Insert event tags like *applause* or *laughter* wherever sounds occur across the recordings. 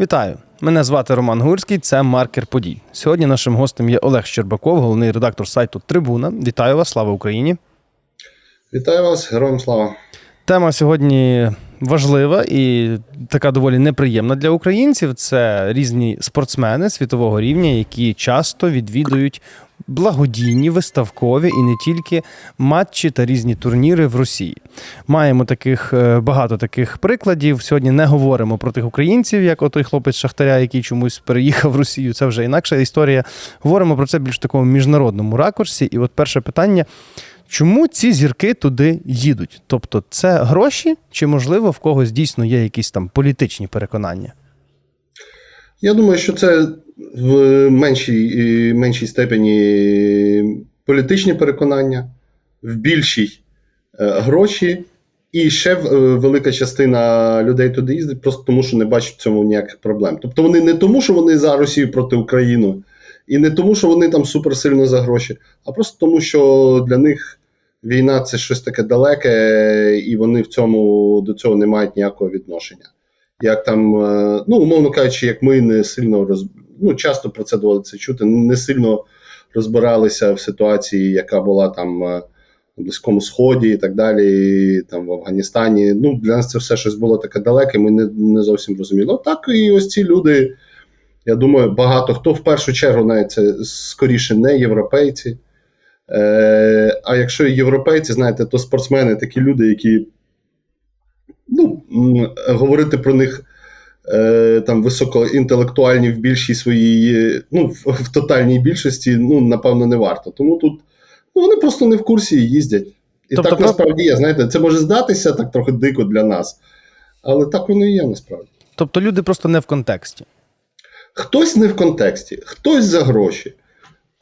Вітаю! Мене звати Роман Гурський, це маркер подій. Сьогодні нашим гостем є Олег Щербаков, головний редактор сайту Трибуна. Вітаю вас, слава Україні! Вітаю вас, героям слава. Тема сьогодні важлива і така доволі неприємна для українців. Це різні спортсмени світового рівня, які часто відвідують благодійні, виставкові і не тільки матчі та різні турніри в Росії. Маємо таких е, багато таких прикладів. Сьогодні не говоримо про тих українців, як отой хлопець Шахтаря, який чомусь переїхав в Росію. Це вже інакша історія. Говоримо про це більш в такому міжнародному ракурсі. І от перше питання. Чому ці зірки туди їдуть? Тобто, це гроші, чи можливо в когось дійсно є якісь там політичні переконання? Я думаю, що це в меншій, меншій степені політичні переконання, в більшій е, гроші, і ще е, велика частина людей туди їздить, просто тому що не бачать в цьому ніяких проблем. Тобто вони не тому, що вони за Росію проти України, і не тому, що вони там суперсильно за гроші, а просто тому, що для них війна це щось таке далеке, і вони в цьому до цього не мають ніякого відношення. Як там, е, ну умовно кажучи, як ми не сильно роз... ну, часто про це доводиться чути, не сильно розбиралися в ситуації, яка була там е, на Близькому Сході і так далі, там в Афганістані. Ну, для нас це все щось було таке далеке, ми не, не зовсім розуміли. Так і ось ці люди, я думаю, багато хто в першу чергу навіть це скоріше не європейці. Е, А якщо європейці, знаєте, то спортсмени такі люди, які ну, говорити про них е, там високоінтелектуальні в більшій своїй, ну, в, в тотальній більшості, ну, напевно, не варто. Тому тут ну, вони просто не в курсі і їздять. І Тобто так насправді є. Знаєте, це може здатися так трохи дико для нас, але так воно і є насправді. Тобто люди просто не в контексті. Хтось не в контексті, хтось за гроші.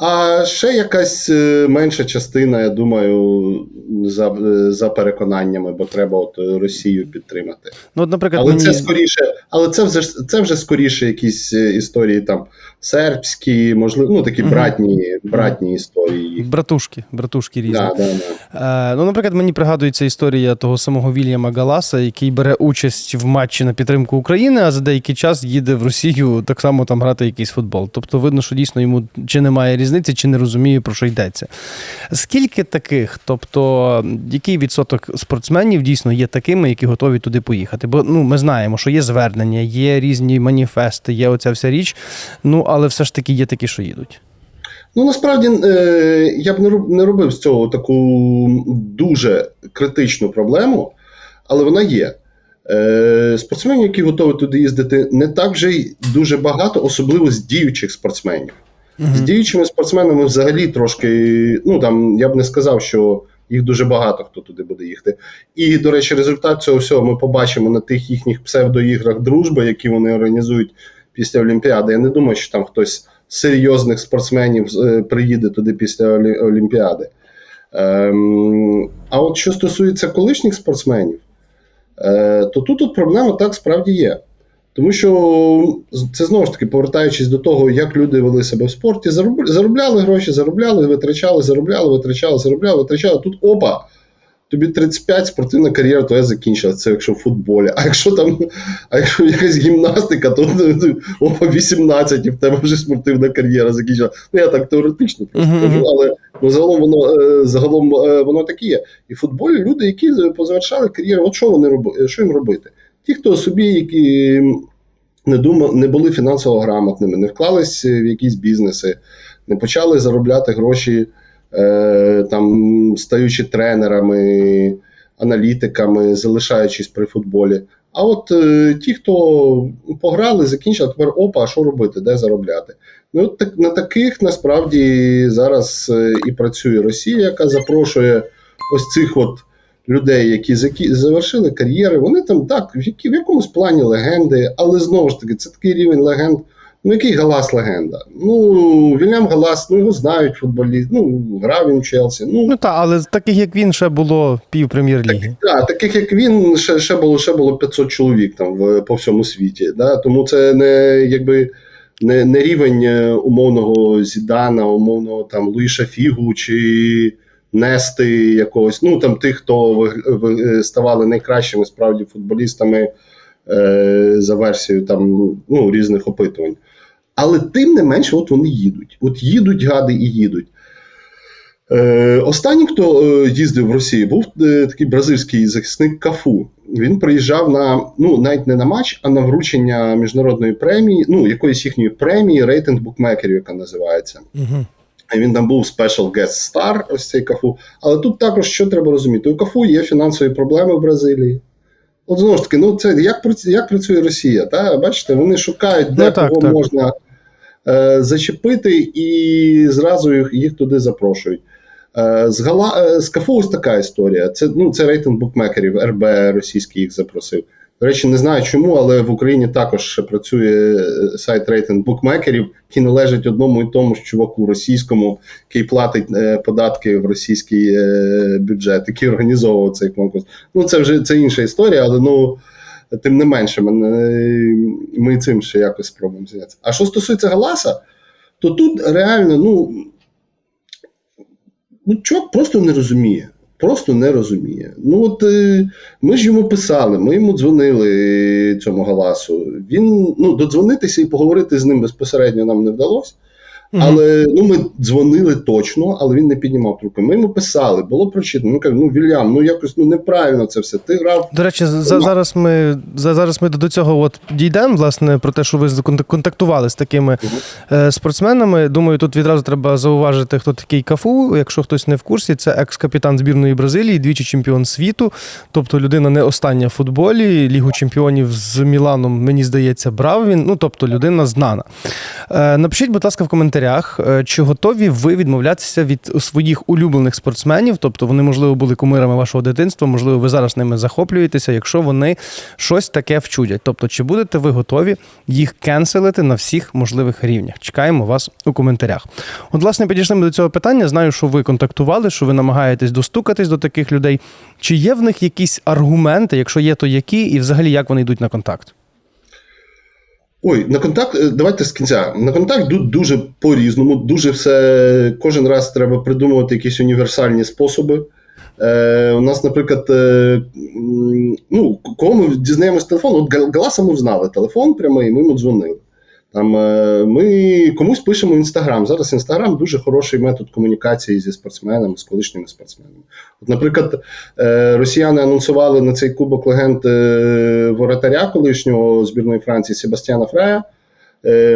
А ще якась е, менша частина, я думаю, за, е, за переконаннями, бо треба от Росію підтримати. Ну, от, наприклад, Але мені... це скоріше, але це вже це вже скоріше якісь е, історії там сербські, можливо, ну такі братні, братні історії. братушки, братушки різні. Да, да, да. Е, ну, наприклад, мені пригадується історія того самого Вільяма Галаса, який бере участь в матчі на підтримку України, а за деякий час їде в Росію так само там грати якийсь футбол. Тобто видно, що дійсно йому чи немає різниці, чи не розуміє, про що йдеться. Скільки таких, тобто який відсоток спортсменів дійсно є такими, які готові туди поїхати? Бо ну, ми знаємо, що є звернення, є різні маніфести, є оця вся річ. Ну, але все ж таки є такі, що їдуть. Ну насправді е, я б не робив з цього таку дуже критичну проблему, але вона є. Е, Спортсменів, які готові туди їздити, не так вже й дуже багато, особливо з діючих спортсменів. З діючими спортсменами взагалі трошки, ну там я б не сказав, що їх дуже багато хто туди буде їхати. І, до речі, результат цього всього ми побачимо на тих їхніх псевдоіграх дружби, які вони організують після Олімпіади. Я не думаю, що там хтось з серйозних спортсменів е, приїде туди після Олі- Олімпіади. Ем, а от що стосується колишніх спортсменів, е, то тут от проблема так справді є. Тому що це знову ж таки повертаючись до того, як люди вели себе в спорті, заробляли гроші, заробляли, витрачали, заробляли, витрачали, заробляли, витрачали. Тут опа, тобі 35, спортивна кар'єра твоя закінчилася. Це якщо в футболі. А якщо там, а якщо якась гімнастика, то ну, опа 18, і в тебе вже спортивна кар'єра закінчилася. Ну я так теоретично просто кажу, мгм. але ну, загалом воно е, загалом е, воно так і є. І в футболі люди, які позавершали кар'єру, от що вони роби, що їм робити? Ті, хто собі, які не думали, не були фінансово грамотними, не вклались в якісь бізнеси, не почали заробляти гроші, е, там, стаючи тренерами, аналітиками, залишаючись при футболі. А от е, ті, хто пограли, закінчили, тепер опа, а що робити, де заробляти? Ну, так, на таких насправді зараз е, і працює Росія, яка запрошує ось цих от людей, які закі... завершили кар'єри. Вони там так, в, які... в якомусь плані легенди, але знову ж таки, це такий рівень легенд. Ну, який Галас легенда? Ну, Вільям Галас, ну його знають футболіст, ну, грав він в Челсі. Ну, Ну так, але таких як він ще було пів прем'єр-ліги. так, таких як він, ще, ще було ще було 500 чоловік там в, по всьому світі. Да? Тому це не якби не, не рівень е, умовного Зідана, умовного там Луїша Фігу чи Нести якогось. Ну там тих, хто ви, ставали найкращими справді футболістами е, за версією там ну, різних опитувань. Але тим не менше, от вони їдуть. От їдуть гади і їдуть. Е, останній, хто е, їздив в Росію, був е, такий бразильський захисник Кафу. Він приїжджав на ну навіть не на матч, а на вручення міжнародної премії, ну якоїсь їхньої премії, рейтинг букмекерів, яка називається. Угу. Він там був special guest star, ось цей Кафу. Але тут також що треба розуміти: у Кафу є фінансові проблеми в Бразилії. От знову ж таки, ну це як працює, як працює Росія? Та? Бачите, вони шукають, де Ну, так, кого так. можна е, зачепити, і зразу їх, їх туди запрошують. Е, з, Гала, е, з Кафу ось така історія. Це, ну, це рейтинг букмекерів, РБ російський їх запросив. До речі, не знаю чому, але в Україні також працює е, сайт рейтинг букмекерів, який належить одному і тому ж чуваку російському, який платить е, податки в російський е, бюджет, який організовував цей конкурс. Ну, це вже це інша історія, але ну. Тим не менше, ми цим ще якось спробуємо зайнятися. А що стосується Галаса, то тут реально, ну, ну чувак просто не розуміє. Просто не розуміє. Ну от е, ми ж йому писали, ми йому дзвонили е, цьому Галасу. Він ну, додзвонитися і поговорити з ним безпосередньо нам не вдалося. Але ну ми дзвонили точно, але він не піднімав трубки. Ми йому писали, було прочитано. Ми кажемо, ну Вільям, ну якось ну неправильно це все. Ти грав До речі, за, зараз ми за, зараз ми до цього от дійдемо, власне, про те, що ви контактували з такими е, спортсменами. Думаю, тут відразу треба зауважити, хто такий Кафу. Якщо хтось не в курсі, це екс-капітан збірної Бразилії, двічі чемпіон світу. Тобто людина не остання в футболі. Лігу чемпіонів з Міланом, мені здається, брав він. Ну тобто людина знана. Е, напишіть, будь ласка, в коментарях, е, чи готові ви відмовлятися від своїх улюблених спортсменів, тобто вони, можливо, були кумирами вашого дитинства, можливо, ви зараз ними захоплюєтеся, якщо вони щось таке вчудять. Тобто, чи будете ви готові їх кенселити на всіх можливих рівнях? Чекаємо вас у коментарях. От, власне, підійшли ми до цього питання. Знаю, що ви контактували, що ви намагаєтесь достукатись до таких людей. Чи є в них якісь аргументи? Якщо є, то які, і взагалі як вони йдуть на контакт? Ой, на контакт, е, давайте з кінця. На контакт дуже по-різному, дуже все. Кожен раз треба придумувати якісь універсальні способи. Е, у нас, наприклад, е, ну, кого ми дізнаємось телефон, от Гал- Галаса ми знали телефон прямий, ми йому дзвонили. Там, е, ми комусь пишемо в Інстаграм. Зараз Інстаграм дуже хороший метод комунікації зі спортсменами, з колишніми спортсменами. От, наприклад, е, росіяни анонсували на цей Кубок легенд е, воротаря колишнього збірної Франції Себастьяна Фрея.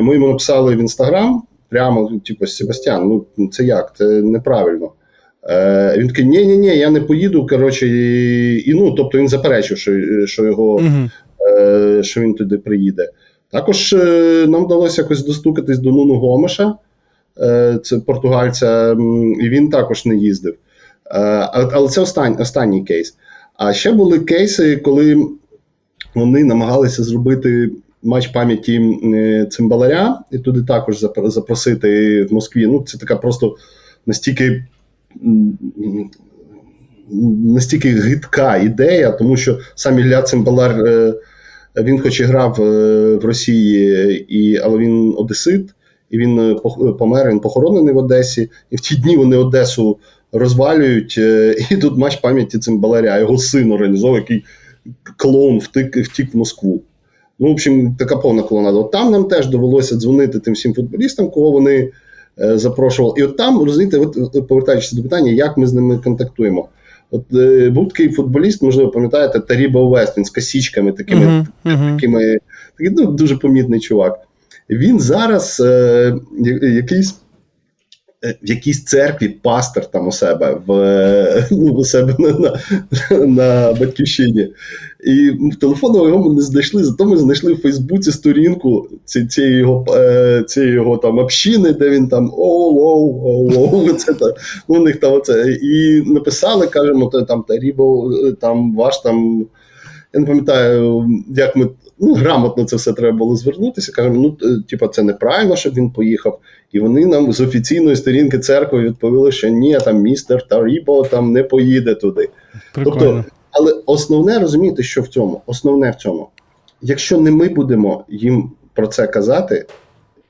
Ми йому написали в Інстаграм прямо, типу, Себастьян, ну це як? Це неправильно. Е, Він такий, ні, ні, ні, я не поїду. Коротше, і, і ну, тобто він заперечив, що, що його е, що він туди приїде. Також е, нам вдалося якось достукатись до Нуну Гомеша, е, це португальця, і він також не їздив. Е, але це остань, останній кейс. А ще були кейси, коли вони намагалися зробити матч пам'яті цимбаларя, і туди також запросити в Москві. Ну, це така просто настільки. Настільки гидка ідея, тому що сам Ілля Цимбалар він хоч і грав е, в Росії, і, але він одесит, і він е, пох- помер, він похоронений в Одесі. І в ті дні вони Одесу розвалюють. е, І тут матч пам'яті Цимбаларя, його син організовує, який клоун втік, втік в Москву. Ну, в общем, така повна колонада. От там нам теж довелося дзвонити тим всім футболістам, кого вони е, запрошували. І от там, розумієте, от повертаючись до питання, як ми з ними контактуємо. От е, був такий футболіст, можливо, пам'ятаєте, Таріба Вест, він з косічками такими uh -huh. такими, такий ну, дуже помітний чувак. Він зараз е, якийсь. Е, В якійсь церкві пастор там у себе в ну, *laughs* у себе на, на, на батьківщині. І телефоном його ми не знайшли, зато ми знайшли в Фейсбуці сторінку ці- цієї його, е, цієї його там общини, де він там оу, оу, оу, оу, *laughs* це та, ну, у них там оце. І написали, кажемо, то там Тарібо, там ваш там я не пам'ятаю, як ми ну, грамотно це все треба було звернутися. Кажемо, ну, е, типа, це неправильно, щоб він поїхав. І вони нам з офіційної сторінки церкви відповіли, що ні, там містер Тарібо там не поїде туди. Прикольно. Тобто, але основне розумієте, що в цьому? Основне в цьому. Якщо не ми будемо їм про це казати,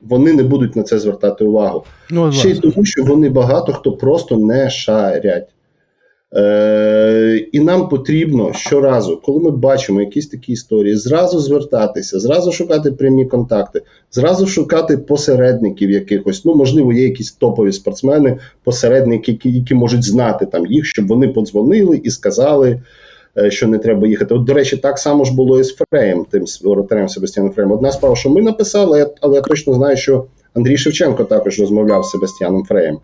вони не будуть на це звертати увагу. ну, Ще й тому, що вони багато хто просто не шарять. Е, і нам потрібно щоразу, коли ми бачимо якісь такі історії, зразу звертатися, зразу шукати прямі контакти, зразу шукати посередників якихось. Ну, можливо, є якісь топові спортсмени, посередники, які, які можуть знати там їх, щоб вони подзвонили і сказали, е, що не треба їхати. От, до речі, так само ж було і з Фреєм, тим воротарем Себастьяном Фреєм. Одна справа, що ми написали, але я точно знаю, що Андрій Шевченко також розмовляв з Себастьяном Фреєм.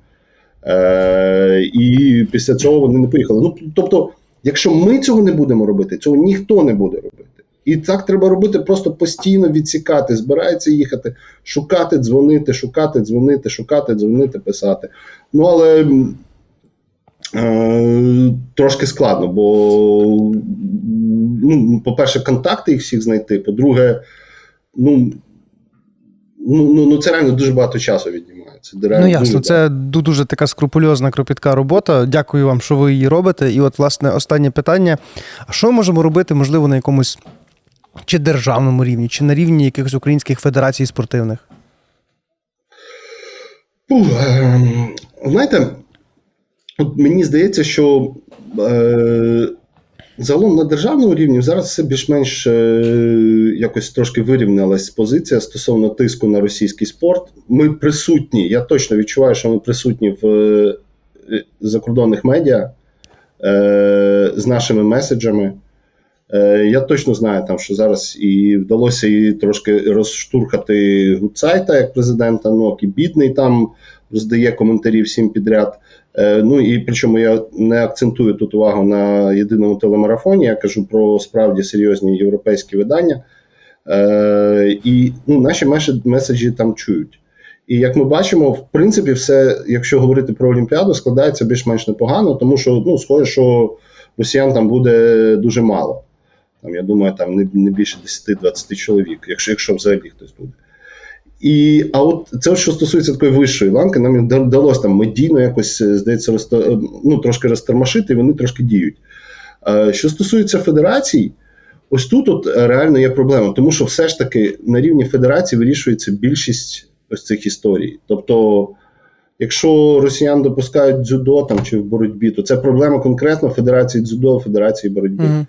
Е, і після цього вони не поїхали. Ну, тобто, якщо ми цього не будемо робити, цього ніхто не буде робити. І так треба робити, просто постійно відсікати, збирається їхати, шукати, дзвонити, шукати, дзвонити, шукати, дзвонити, писати. Ну, але е, трошки складно, бо, ну, по-перше, контакти їх всіх знайти, по-друге, ну, ну, ну, ну це реально дуже багато часу віднімає. Це реально Ну дуже ясно, це дуже така скрупульозна, кропітка робота. Дякую вам, що ви її робите. І от, власне, останнє питання: а що ми можемо робити, можливо, на якомусь чи державному рівні, чи на рівні якихось українських федерацій спортивних? Ем, знаєте, от мені здається, що е, загалом на державному рівні зараз все більш-менш е, якось трошки вирівнялась позиція стосовно тиску на російський спорт. Ми присутні, я точно відчуваю, що ми присутні в е, закордонних медіа е, з нашими меседжами. Е, Я точно знаю, там, що зараз і вдалося і трошки розштурхати Гуцайта як президента НОК, і бідний там роздає коментарі всім підряд. Е, Ну і причому я не акцентую тут увагу на єдиному телемарафоні, я кажу про справді серйозні європейські видання. Е, І ну, наші меседжі там чують. І як ми бачимо, в принципі, все, якщо говорити про Олімпіаду, складається більш-менш непогано, тому що ну, схоже, що росіян там буде дуже мало. Там, я думаю, там не, не більше 10-20 чоловік, якщо, якщо взагалі хтось буде. І, а от це, що стосується такої вищої ланки, нам вдалося там медійно якось, е, здається, розта- ну, трошки розтормошити, і вони трошки діють. Е, Що стосується федерацій, ось тут от е, реально є проблема, тому що все ж таки на рівні федерації вирішується більшість ось цих історій. Тобто, якщо росіян допускають дзюдо там, чи в боротьбі, то це проблема конкретно Федерації дзюдо, Федерації боротьби. Мгм.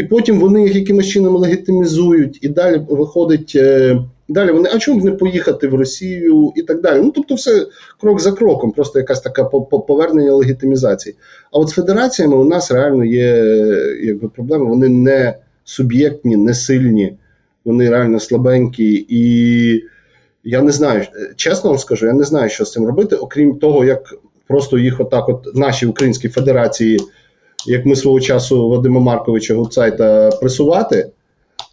І потім вони їх якимось чином легітимізують, і далі виходить. е, Далі вони, а чому б не поїхати в Росію і так далі. Ну тобто, все крок за кроком, просто якась така по- по- повернення легітимізації. А от з федераціями у нас реально є якби проблеми. Вони не суб'єктні, не сильні, вони реально слабенькі. І я не знаю, е, чесно вам скажу, я не знаю, що з цим робити, окрім того, як просто їх отак, от наші українські федерації, як ми свого часу Вадима Марковича Гуцайта пресувати.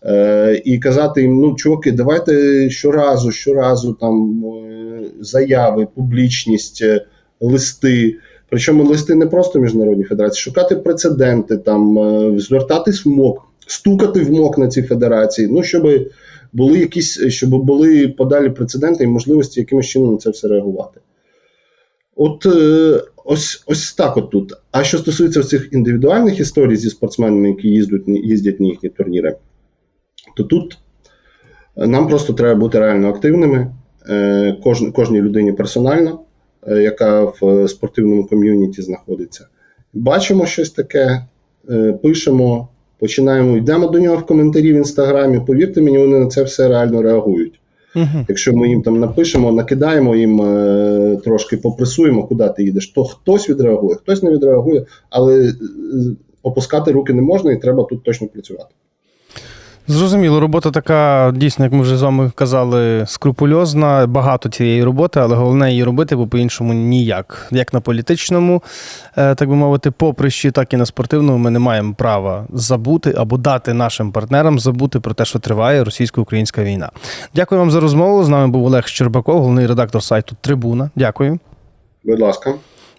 Е, і казати їм: ну, чуваки, давайте щоразу, щоразу там е, заяви, публічність, е, листи. Причому листи не просто міжнародні федерації, шукати прецеденти, там, е, звертатись в МОК, стукати в МОК на ці федерації, ну, щоб були якісь, щоб були подалі прецеденти і можливості якимось чином на це все реагувати. От е, ось, ось так от тут. А що стосується цих індивідуальних історій зі спортсменами, які їздять, їздять на їхні турніри, то тут е, нам просто треба бути реально активними, е, кож, кожній людині персонально, яка в спортивному ком'юніті знаходиться. Бачимо щось таке, пишемо, починаємо, йдемо до нього в коментарі в інстаграмі. Повірте мені, вони на це все реально реагують. Мгм. Якщо ми їм там напишемо, накидаємо їм е, трошки попресуємо, куди ти їдеш, то хтось відреагує, хтось не відреагує, але е, опускати руки не можна і треба тут точно працювати. Зрозуміло, робота така, дійсно, як ми вже з вами казали, скрупульозна, багато цієї роботи, але головне її робити, бо по-іншому ніяк. Як на політичному, е, так би мовити, поприщі, так і на спортивному ми не маємо права забути або дати нашим партнерам забути про те, що триває російсько-українська війна. Дякую вам за розмову. З нами був Олег Щербаков, головний редактор сайту Трибуна. Дякую. Будь ласка.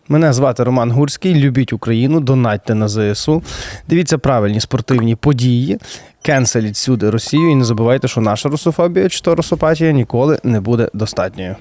Мене звати Роман Гурський. Любіть Україну, донатьте на ЗСУ. Дивіться правильні спортивні події. Кенселіть сюди Росію і не забувайте, що наша русофобія чи то русопатія ніколи не буде достатньою.